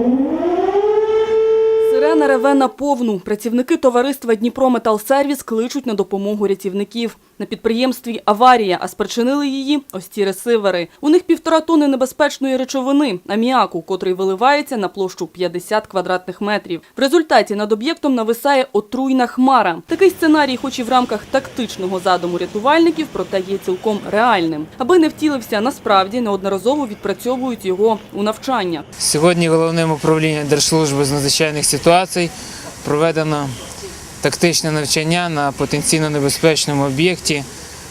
Música Сирена реве на повну. Працівники товариства Дніпрометалсервіс кличуть на допомогу рятівників. На підприємстві аварія, а спричинили її ось ці ресивери. У них півтора тони небезпечної речовини – аміаку, котрий виливається на площу 50 квадратних метрів. В результаті над об'єктом нависає отруйна хмара. Такий сценарій, хоч і в рамках тактичного задуму рятувальників, проте є цілком реальним. Аби не втілився, насправді неодноразово відпрацьовують його у навчання. Сьогодні головним управлінням Держслужби з надзвичайних ситуацій проведено тактичне навчання на потенційно небезпечному об'єкті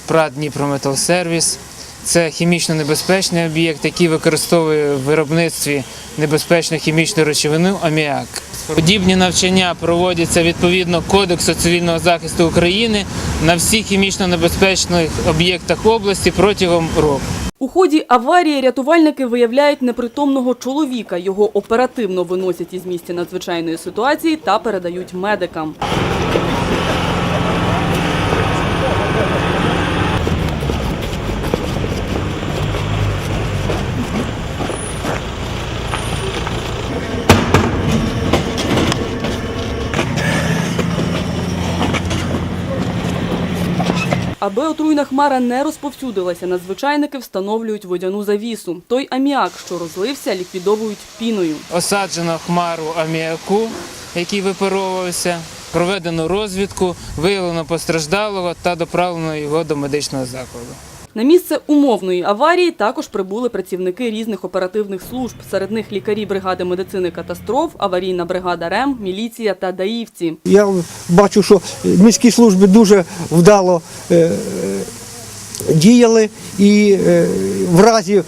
ПРАТ Дніпрометалсервіс. Це хімічно небезпечний об'єкт, який використовує в виробництві небезпечну хімічну речовину аміак. Подібні навчання проводяться відповідно Кодексу цивільного захисту України на всіх хімічно небезпечних об'єктах області протягом року. У ході аварії рятувальники виявляють непритомного чоловіка. Його оперативно виносять із місця надзвичайної ситуації та передають медикам. Аби отруйна хмара не розповсюдилася, надзвичайники встановлюють водяну завісу. Той аміак, що розлився, ліквідовують піною. Осаджено хмару аміаку, який випаровувався, проведено розвідку, виявлено постраждалого та доправлено його до медичного закладу. На місце умовної аварії також прибули працівники різних оперативних служб. Серед них лікарі бригади медицини катастроф, аварійна бригада РЕМ, міліція та даївці. Я бачу, що міські служби дуже вдало е, діяли і е, в разі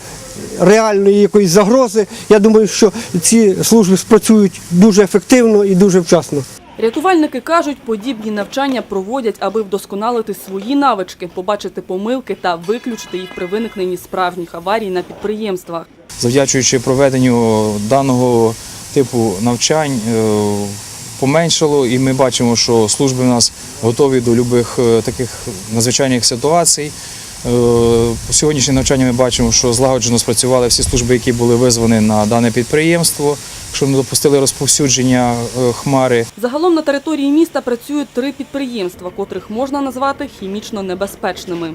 реальної якоїсь загрози, я думаю, що ці служби спрацюють дуже ефективно і дуже вчасно. Рятувальники кажуть, подібні навчання проводять, аби вдосконалити свої навички, побачити помилки та виключити їх при виникненні справжніх аварій на підприємствах. завдячуючи проведенню даного типу навчань, е, поменшало, і ми бачимо, що служби в нас готові до будь-яких таких надзвичайних ситуацій. Е, По сьогоднішнє навчання ми бачимо, що злагоджено спрацювали всі служби, які були визвані на дане підприємство, що не допустили розповсюдження е, хмари. Загалом на території міста працюють три підприємства, котрих можна назвати хімічно небезпечними.